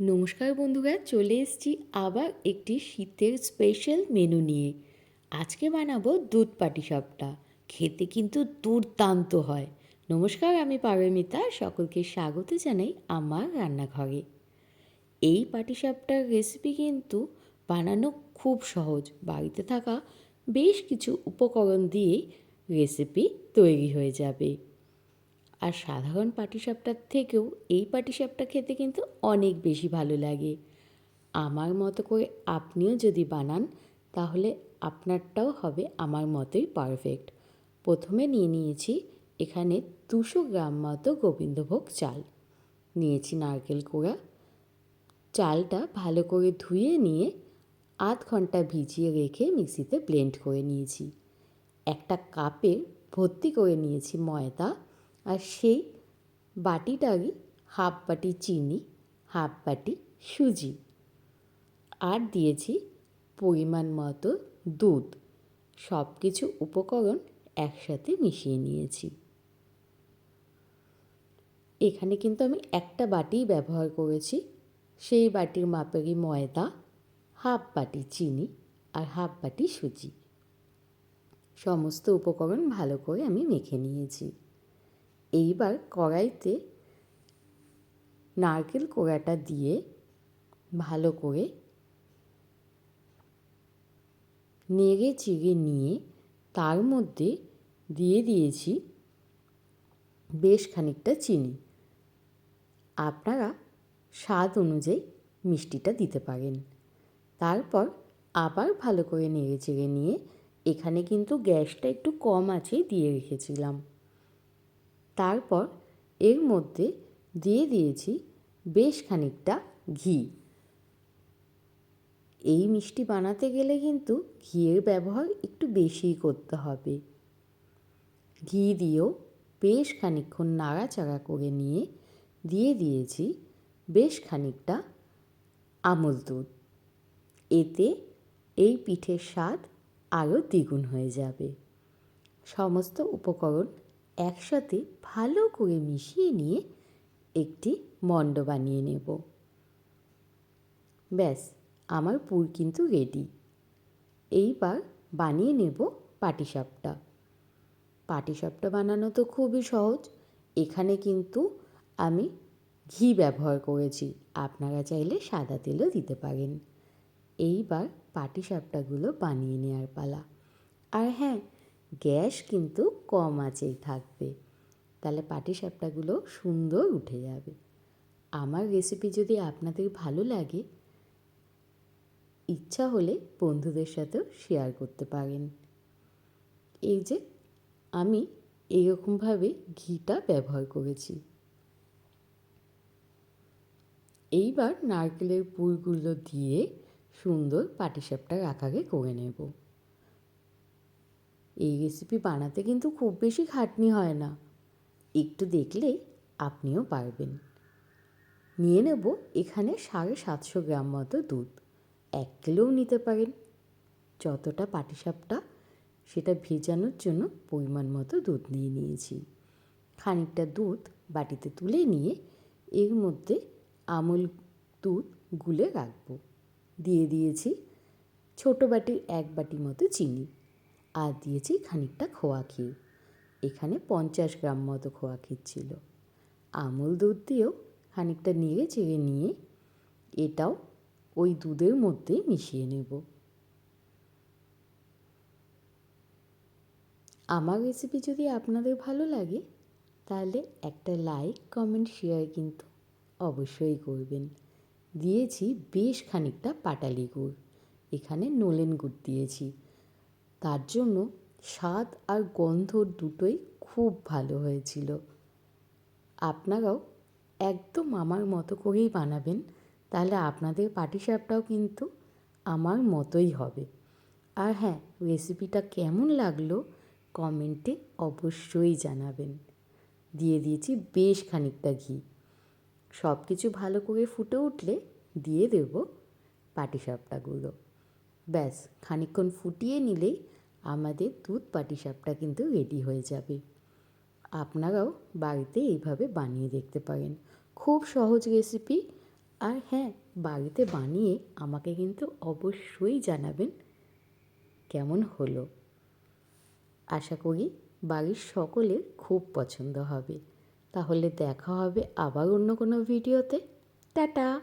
নমস্কার বন্ধুরা চলে এসেছি আবার একটি শীতের স্পেশাল মেনু নিয়ে। আজকে বানাবো দুধ পাটিসাপটা খেতে কিন্তু দুর্দান্ত হয়। নমস্কার, আমি পারমিতা। সকলকে স্বাগত জানাই আমার রান্নাঘরে। এই পাটিসাপটার রেসিপি কিন্তু বানানো খুব সহজ। বাড়িতে থাকা বেশ কিছু উপকরণ দিয়েই রেসিপি তৈরি হয়ে যাবে। আর সাধারণ পাটিসাপটার থেকেও এই পাটিসাপটা খেতে কিন্তু অনেক বেশি ভালো লাগে। আমার মতো করে আপনিও যদি বানান, তাহলে আপনারটাও হবে আমার মতোই পারফেক্ট প্রথমে নিয়ে নিয়েছি এখানে দুশো গ্রাম মতো গোবিন্দভোগ চাল। নিয়েছি নারকেল কোড়া। চালটা ভালো করে ধুয়ে নিয়ে আধ ঘণ্টা ভিজিয়ে রেখে মিক্সিতে ব্লেন্ড করে নিয়েছি। একটা কাপে ভর্তি করে নিয়েছি ময়দা আর সেই বাটিটারই হাফ বাটি চিনি, হাফ বাটি সুজি। আর দিয়েছি পরিমাণ মতো দুধ। সব কিছু উপকরণ একসাথে মিশিয়ে নিয়েছি। এখানে কিন্তু আমি একটা বাটিই ব্যবহার করেছি। সেই বাটির মাপেরই ময়দা, হাফ বাটি চিনি আর হাফ বাটি সুজি। সমস্ত উপকরণ ভালো করে আমি মেখে নিয়েছি। এইবার কড়াইতে নারকেল কোড়াটা দিয়ে ভালো করে নেড়ে চিড়ে নিয়ে তার মধ্যে দিয়ে দিয়েছি বেশ খানিকটা চিনি। আপনারা স্বাদ অনুযায়ী মিষ্টিটা দিতে পারেন। তারপর আবার ভালো করে নেড়ে চেড়ে নিয়ে এখানে কিন্তু গ্যাসটা একটু কম আছে দিয়ে রেখেছিলাম। তারপর এর মধ্যে দিয়ে দিয়েছি বেশ খানিকটা ঘি। এই মিষ্টি বানাতে গেলে কিন্তু ঘিয়ের ব্যবহার একটু বেশিই করতে হবে। ঘি দিয়েও বেশ খানিকক্ষণ নাড়াচাড়া করে নিয়ে দিয়ে দিয়েছি বেশ খানিকটা আমল দুধ। এতে এই পিঠের স্বাদ আরও দ্বিগুণ হয়ে যাবে। সমস্ত উপকরণ একসাথে ভালো করে মিশিয়ে নিয়ে একটি মণ্ড বানিয়ে নেব। ব্যাস, আমার পুর কিন্তু রেডি এইবার বানিয়ে নেব পাটিসাপটা। পাটিসাপটা বানানো তো খুবই সহজ। এখানে কিন্তু আমি ঘি ব্যবহার করেছি। আপনারা চাইলে সাদা তেলও দিতে পারেন। এইবার পাটিসাপটাগুলো বানিয়ে নেওয়ার পালা। আর হ্যাঁ গ্যাস কিন্তু কম আঁচেই থাকবে। তাহলে পাটিসাপটাগুলো সুন্দর উঠে যাবে। আমার রেসিপি যদি আপনাদের ভালো লাগে, ইচ্ছা হলে বন্ধুদের সাথেও শেয়ার করতে পারেন। এই যে, আমি এইরকমভাবে ঘিটা ব্যবহার করেছি। এইবার নারকেলের পুরগুলো দিয়ে সুন্দর পাটিসাপটার আকারে করে নেব। এই রেসিপি বানাতে কিন্তু খুব বেশি খাটনি হয় না। একটু দেখলেই আপনিও পারবেন। নিয়ে নেব এখানে সাড়ে সাতশো গ্রাম মতো দুধ। এক কিলোও নিতে পারেন। যতটা পাটিসাপটা, সেটা ভেজানোর জন্য পরিমাণ মতো দুধ নিয়ে নিয়েছি। খানিকটা দুধ বাটিতে তুলে নিয়ে এর মধ্যে আমুল দুধ গুলে রাখব। দিয়ে দিয়েছি ছোটো বাটির এক বাটি মতো চিনি। আর দিয়েছি খানিকটা খোয়া ক্ষীর। এখানে পঞ্চাশ গ্রাম মতো খোয়া ক্ষীর ছিল। আমুল দুধ দিয়েও খানিকটা নিয়ে চেড়ে নিয়ে এটাও ওই দুধের মধ্যে মিশিয়ে নেব। আমার রেসিপি যদি আপনাদের ভালো লাগে, তাহলে একটা লাইক কমেন্ট শেয়ার কিন্তু অবশ্যই করবেন। দিয়েছি বেশ খানিকটা পাটালি গুড়। এখানে নলেন গুড় দিয়েছি। তার জন্য স্বাদ আর গন্ধ দুটোই খুব ভালো হয়েছিল। আপনারাও একদম আমার মতো করেই বানাবেন, তাহলে আপনাদের পাটিসাপটাও কিন্তু আমার মতোই হবে। আর হ্যাঁ রেসিপিটা কেমন লাগল কমেন্টে অবশ্যই জানাবেন। দিয়ে দিয়েছি বেশ খানিকটা ঘি। সব কিছু ভালো করে ফুটে উঠলে দিয়ে দেব পাটিসাপটাগুলো। ব্যাস, খানিকক্ষণ ফুটিয়ে নিলেই আমাদের দুধ পাটিসাপটা কিন্তু রেডি হয়ে যাবে। আপনারাও বাড়িতে এইভাবে বানিয়ে দেখতে পারেন। খুব সহজ রেসিপি আর হ্যাঁ বাড়িতে বানিয়ে আমাকে কিন্তু অবশ্যই জানাবেন কেমন হলো। আশা করি বাড়ির সকলের খুব পছন্দ হবে। তাহলে দেখা হবে আবার অন্য কোনো ভিডিওতে টাটা!